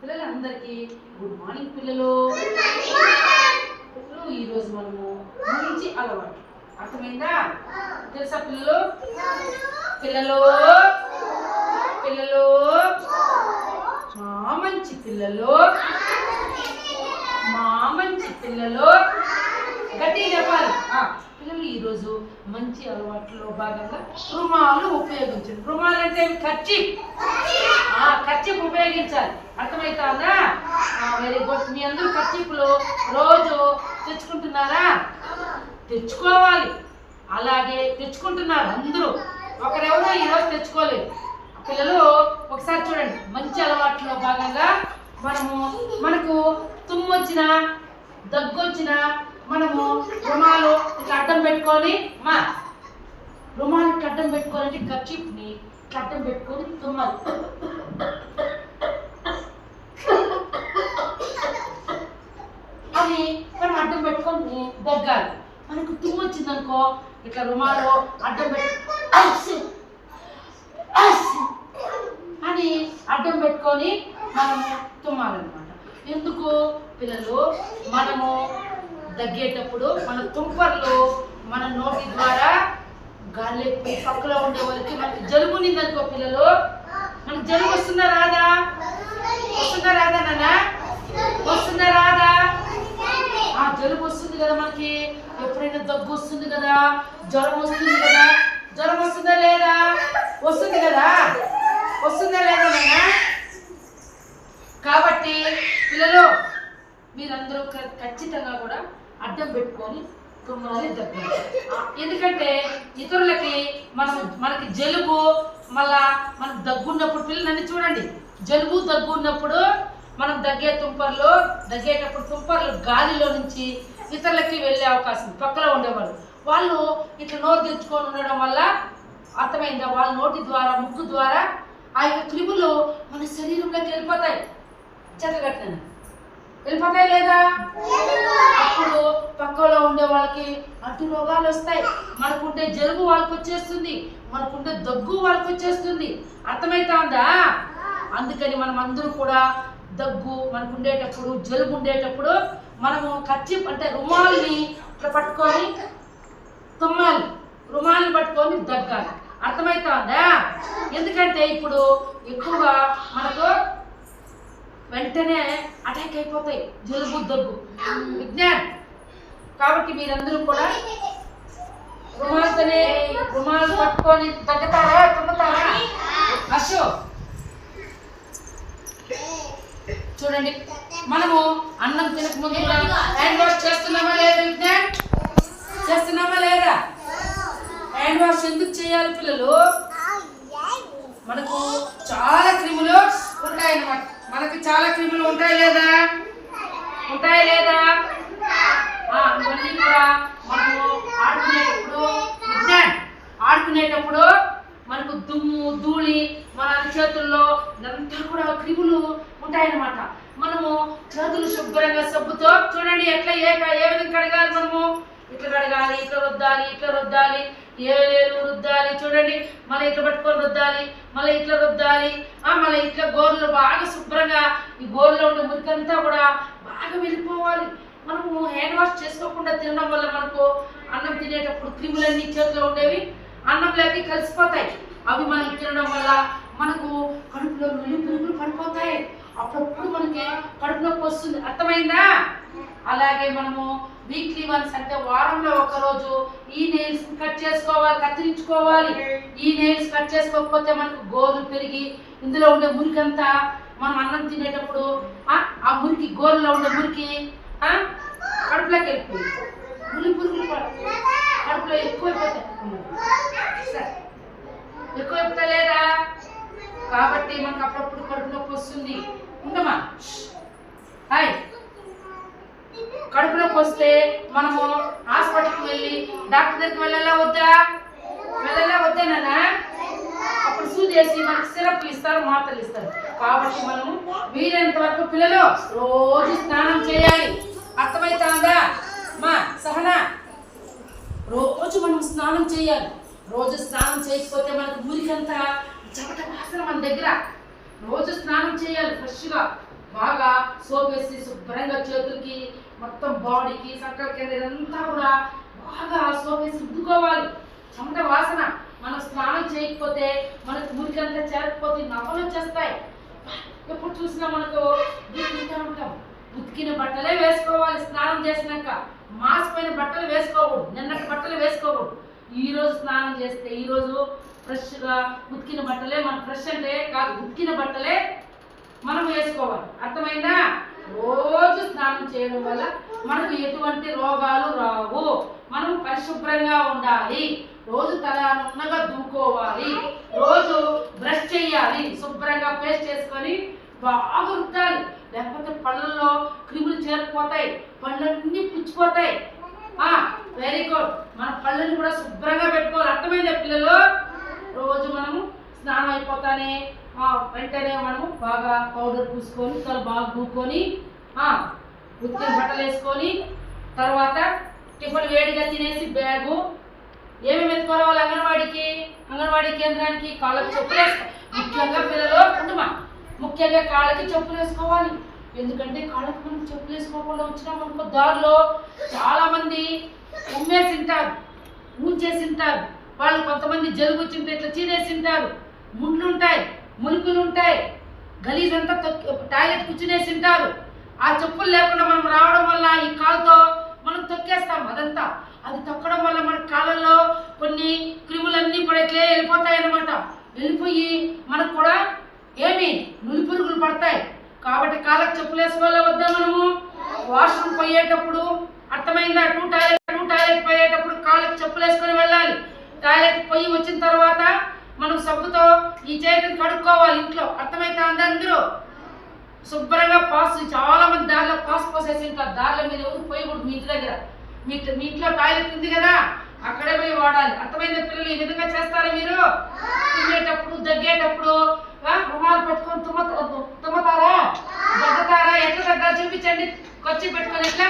పిల్లలందరికీ good morning పిల్లలు. ఈరోజు మనము మంచి అలవాటు. అర్థమైందా? తెలుసా పిల్లలు? పిల్లలు? పిల్లలు? మా మంచి పిల్లలు? మా మంచి పిల్లలు? గట్టి చెప్పాలి. పిల్లలు ఈరోజు మంచి అలవాట్లో భాగంగా రుమాలు ఉపయోగించండి. రుమాలు అంటే ఖర్చు. ఖర్చీపు ఉపయోగించాలి. అర్థమవుతుందా వెరీ గుడ్. మీ అందరూ ఖర్చీపులు రోజు తెచ్చుకుంటున్నారా? తెచ్చుకోవాలి. అలాగే తెచ్చుకుంటున్నారు అందరూ. ఒకరెవరో ఈరోజు తెచ్చుకోలేదు. పిల్లలు ఒకసారి చూడండి. మంచి అలవాట్లో భాగంగా మనము మనకు తుమ్ము వచ్చిన దగ్గు వచ్చిన మనము రుమాలు ఇట్లా అడ్డం పెట్టుకొని మా రుమాలు కట్టం పెట్టుకోవాలంటే ఖర్చీప్ని కట్టం పెట్టుకొని తుమ్మాలి అని మనం అడ్డం పెట్టుకొని దగ్గాలి. మనకు తుమ్ము వచ్చిందనుకో ఇట్లా రుమాలు అడ్డం పెట్టు అని అడ్డం పెట్టుకొని మనము తుమ్మాలన్నమాట. ఎందుకు? పిల్లలు మనము దగ్గేటప్పుడు మన తుంపర్లు మన నోటి ద్వారా గాలి పక్కలో ఉండే వాళ్ళకి మనకి జలుబు ఉందనుకో పిల్లలు. మనకి జలుబు వస్తుందా రాదా? వస్తుందా రాదా నాన్న? వస్తుందా రాదా? ఆ జలుబు వస్తుంది కదా మనకి. ఎప్పుడైనా దగ్గు వస్తుంది కదా? జ్వరం వస్తుంది కదా? జ్వరం వస్తుందా లేదా? వస్తుంది కదా? వస్తుందా లేదా నాన్న? కాబట్టి పిల్లలు మీరందరూ ఖచ్చితంగా కూడా అడ్డం పెట్టుకొని తుమ్మాలి దగ్గర ఎందుకంటే ఇతరులకి మనం మనకి జలుబు మళ్ళా మనం దగ్గున్నప్పుడు పిల్లలన్నీ చూడండి జలుబు దగ్గు ఉన్నప్పుడు మనం దగ్గే తుంపర్లు దగ్గేటప్పుడు తుంపర్లు గాలిలో నుంచి ఇతరులకి వెళ్ళే అవకాశం. పక్కలో ఉండేవాళ్ళు. వాళ్ళు ఇట్లా నోరు తెచ్చుకొని ఉండడం వల్ల అర్థమైందా? వాళ్ళ నోటి ద్వారా ముక్కు ద్వారా ఆ యొక్క క్రిములు మన శరీరంలోకి వెళ్ళిపోతాయి. చెత్తగట్టిన వెళ్ళిపోతాయి లేదా? అప్పుడు పక్కలో ఉండే వాళ్ళకి అటు రోగాలు వస్తాయి. మనకుంటే జలుబు వాళ్ళకి వచ్చేస్తుంది. మనకుంటే దగ్గు వాళ్ళకి వచ్చేస్తుంది. అర్థమైతుందా? అందుకని మనం అందరూ కూడా దగ్గు మనకు ఉండేటప్పుడు జలుబు ఉండేటప్పుడు మనము ఖర్చు అంటే రుమాల్ని ఇట్లా పట్టుకొని తుమ్మాలి. రుమాల్ని పట్టుకొని దగ్గాలి. అర్థమవుతుందా ఎందుకంటే ఇప్పుడు ఎక్కువగా మనకు వెంటనే అటాక్ అయిపోతాయి. జలుబు దగ్గు. విజ్ఞాన్. కాబట్టి మీరందరూ కూడా రుమాల్తోనే రుమాలు పట్టుకొని తగ్గుతారా తుమ్ముతారా? అశో. చూడండి మనము అన్నం తినక ముందు హ్యాండ్ వాష్ చేస్తున్నామా లేదా విజ్ఞాన్ చేస్తున్నామా లేదా? హ్యాండ్ వాష్ ఎందుకు చేయాలి పిల్లలు? మనకు చాలా క్రిములు ఉంటాయన్నమాట. మనకి చాలా క్రిములు ఉంటాయి లేదా? ఉంటాయి లేదా? ఇవన్నీ కూడా మనము ఆడుకునేటప్పుడు విజ్ఞాన్ ఆడుకునేటప్పుడు మనకు దుమ్ము ధూళి మన చేతుల్లో ఇదంతా కూడా క్రిములు ఉంటాయన్నమాట. మనము చేతులు శుభ్రంగా సబ్బుతో చూడండి ఎట్లా ఏ ఏ విధంగా కడగాలి మనము? ఇట్లా కడగాలి ఇట్లా రుద్దాలి ఇట్లా రుద్దాలి ఏలేలు రుద్దాలి చూడండి మళ్ళీ ఇట్లా పట్టుకొని రుద్దాలి మళ్ళీ ఇట్లా రుద్దాలి మళ్ళీ ఇట్లా గోర్లు బాగా శుభ్రంగా ఈ గోర్లో ఉండే మురికంతా కూడా బాగా వెళ్ళిపోవాలి మనము హ్యాండ్ వాష్ చేసుకోకుండా తినడం వల్ల మనకు అన్నం తినేటప్పుడు క్రిములన్నీ చేతిలో ఉండేవి అన్నంలోకి కలిసిపోతాయి. అవి మనం తినడం వల్ల మనకు కడుపులో నులి పురుగులు పడిపోతాయి. అప్పుడప్పుడు మనకి కడుపు నొప్పి వస్తుంది. అర్థమైందా? అలాగే మనము వీక్లీ వన్స్ అంటే వారంలో ఒకరోజు ఈ నెయిల్స్ కట్ చేసుకోవాలి కత్తిరించుకోవాలి. ఈ నెయిల్స్ కట్ చేసుకోకపోతే మనకు గోర్లు పెరిగి ఇందులో ఉండే మురికంతా మనం అన్నం తినేటప్పుడు ఆ, మురికి గోరులో ఉండే మురికి కడుపులోకి వెళ్ళిపోయింది మురి పురుగులు కడుపులో ఎక్కువైపోతాయి. సరే. ఎక్కువైపోతా లేదా కాబట్టి మనకు అప్పుడప్పుడు కడుపు నొప్పి వస్తుంది. ఉండమా హాయ్. కడుపు నొప్పి వస్తే మనము హాస్పిటల్కి వెళ్ళి డాక్టర్ దగ్గరికి వెళ్ళాలా వద్దా? వెళ్ళాలా వద్దేనా అప్పుడు సూది వేసి మనకి సిరప్ ఇస్తారు మాత్రలు ఇస్తారు. కాబట్టి మనము వీలైనంత వరకు పిల్లలు రోజు స్నానం చేయాలి. అర్థమవుతుందా మా సహనా రోజు మనం స్నానం చేయాలి. రోజు స్నానం చేయకపోతే మనకు మురికంతా చెమట వాసన మన దగ్గర. రోజు స్నానం చేయాలి ఫ్రెష్గా. బాగా సోప్ వేసి శుభ్రంగా చేతులకి మొత్తం బాడీకి సంకల కింద అంతా కూడా బాగా సోప్ వేసి ఉద్దుకోవాలి చెమట వాసన. మనం స్నానం చేయకపోతే మనకు మురికంతా చేరకపోతే నవ్వలు వచ్చేస్తాయి. ఎప్పుడు చూసినా మనకు ఉంటాం. ఉతికిన బట్టలే వేసుకోవాలి స్నానం చేసినాక. మాసిపోయిన బట్టలు వేసుకోకూడదు నిన్నటి బట్టలు వేసుకోకూడదు. ఈ రోజు స్నానం చేస్తే ఈ రోజు ఫ్రెష్గా ఉతికిన బట్టలే మన ఫ్రెష్ అంటే కాదు ఉతికిన బట్టలే మనం వేసుకోవాలి. అర్థమైందా? రోజు స్నానం చేయడం వల్ల మనకు ఎటువంటి రోగాలు రావు. మనం పరిశుభ్రంగా ఉండాలి. రోజు తల నున్నగా దూకోవాలి. రోజు బ్రష్ చేయాలి. శుభ్రంగా పేస్ట్ చేసుకొని బాగా రుద్దాలి లేకపోతే పళ్ళల్లో క్రిములు చేరిపోతాయి. పళ్ళన్నీ పుచ్చిపోతాయి. వెరీ గుడ్ మన పళ్ళని కూడా శుభ్రంగా పెట్టుకోవాలి. అర్థమైందా పిల్లలు? రోజు మనము స్నానం అయిపోతానే వెంటనే మనము బాగా పౌడర్ పూసుకొని తల బాగా పూకొని ఉత్తిన బట్టలు వేసుకొని తర్వాత టిఫిన్ వేడిగా తినేసి బ్యాగు. ఏమేమి ఎత్తుకోవాలి అంగన్వాడికి? అంగన్వాడీ కేంద్రానికి కాళ్ళకు చెప్పులు ముఖ్యంగా పిల్లలు కుటుంబం ముఖ్యంగా కాళ్ళకి చెప్పులు వేసుకోవాలి ఎందుకంటే కాళ్ళకి మనం చెప్పులు వేసుకోకుండా వచ్చినాం అనుకో దారిలో చాలా మంది ఉమ్మేసి తింటారు తింటారు వాళ్ళు కొంతమంది జలుబు వచ్చింటే ఇట్లా చీరేసి తింటారు ముండ్లుంటాయి మునుకులు ఉంటాయి గలీజ్ అంతా తొక్కి టాయిలెట్ కూర్చునేసి తింటారు ఆ చెప్పులు లేకుండా మనం రావడం వల్ల ఈ కాలుతో మనం తొక్కేస్తాం అదంతా. అది తొక్కడం వల్ల మన కాళ్ళల్లో కొన్ని క్రిములన్నీ కూడా ఇట్లే వెళ్ళిపోతాయి అన్నమాట వెళ్ళిపోయి మనకు కూడా ఏమి? నులి పురుగులు పడతాయి. కాబట్టి కాళ్ళకు చెప్పులు వేసుకోవాలా వద్దా మనము? వాష్రూమ్ పోయేటప్పుడు అర్థమైందా? టూ టాయిలెట్ టూ టాయిలెట్ పోయేటప్పుడు కాళ్ళకి చెప్పులు వేసుకొని వెళ్ళాలి. టాయిలెట్ పోయి వచ్చిన తర్వాత మనం సబ్బుతో ఈ చేతిని కడుక్కోవాలి ఇంట్లో. అర్థమైతే అందరూ? శుభ్రంగా పాస్ చాలా మంది దారిలో పాస్ పోసేసి ఉంటారు. దారిలో మీద ఎవరు పోయకూడదు మీ ఇంటి దగ్గర. మీ మీ ఇంట్లో టాయిలెట్ ఉంది కదా అక్కడే పోయి వాడాలి. అర్థమైంది పిల్లలు? ఈ విధంగా చేస్తారా మీరు? తినేటప్పుడు దగ్గేటప్పుడు రుమాలు పెట్టుకొని తుమ్మ తుమ్మతారా? దగ్గతారా ఎట్లా దగ్గర చూపించండి. కొచ్చి పెట్టుకొని ఎట్లా?